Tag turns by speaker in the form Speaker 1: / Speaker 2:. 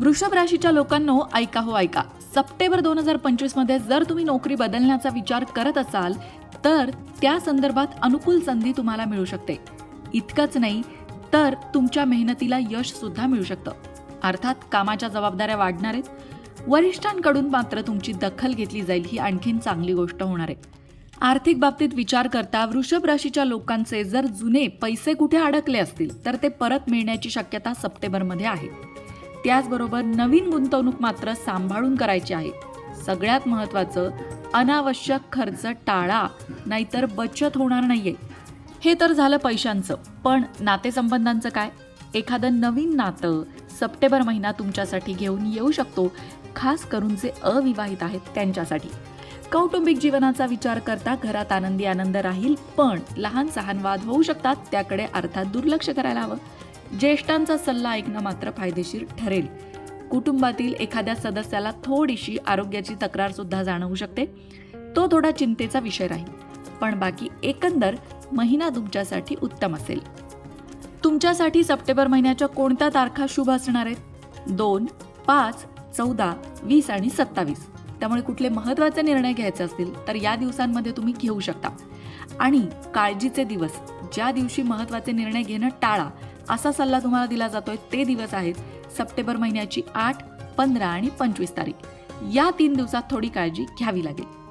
Speaker 1: वृषभ राशीच्या लोकांनो ऐका हो ऐका. सप्टेंबर दोन हजार पंचवीसमध्ये जर तुम्ही नोकरी बदलण्याचा विचार करत असाल तर त्या संदर्भात अनुकूल संधी तुम्हाला मिळू शकते. इतकंच नाही तर तुमच्या मेहनतीला यश सुद्धा मिळू शकतं. अर्थात कामाच्या जबाबदाऱ्या वाढणार आहेत. वरिष्ठांकडून मात्र तुमची दखल घेतली जाईल ही आणखीन चांगली गोष्ट होणार आहे. आर्थिक बाबतीत विचार करता वृषभ राशीच्या लोकांचे जर जुने पैसे कुठे अडकले असतील तर ते परत मिळण्याची शक्यता सप्टेंबरमध्ये आहे. त्याचबरोबर नवीन गुंतवणूक मात्र सांभाळून करायची आहे. सगळ्यात महत्त्वाचं अनावश्यक खर्च टाळा नाहीतर बचत होणार नाहीये. हे तर झालं पैशांचं. पण नातेसंबंधांचं काय? एखादं नवीन नातं सप्टेंबर महिना तुमच्यासाठी घेऊन येऊ शकतो खास करून जे अविवाहित आहेत त्यांच्यासाठी. कौटुंबिक जीवनाचा विचार करता घरात आनंदी आनंद राहील पण लहान सहान वाद होऊ शकतात त्याकडे अर्थात दुर्लक्ष करायला हवं. ज्येष्ठांचा सल्ला ऐकणं मात्र फायदेशीर ठरेल. कुटुंबातील एखाद्या सदस्याला थोडीशी आरोग्याची तक्रार सुद्धा जाणवू शकते. तो थोडा चिंतेचा विषय राहील. पण बाकी एकंदर महिना तुमच्यासाठी उत्तम असेल. तुमच्यासाठी सप्टेंबर महिन्याच्या कोणत्या तारखा शुभ असणार आहेत? दोन पाच चौदा वीस आणि सत्तावीस. त्यामुळे कुठले महत्त्वाचे निर्णय घ्यायचे असतील तर या दिवसांमध्ये तुम्ही घेऊ शकता. आणि काळजीचे दिवस. ज्या दिवशी महत्त्वाचे निर्णय घेणं टाळा असा सल्ला तुम्हाला दिला जातोय ते दिवस आहेत सप्टेंबर महिन्याची आठ पंधरा आणि पंचवीस तारीख. या तीन दिवसात थोडी काळजी घ्यावी लागेल.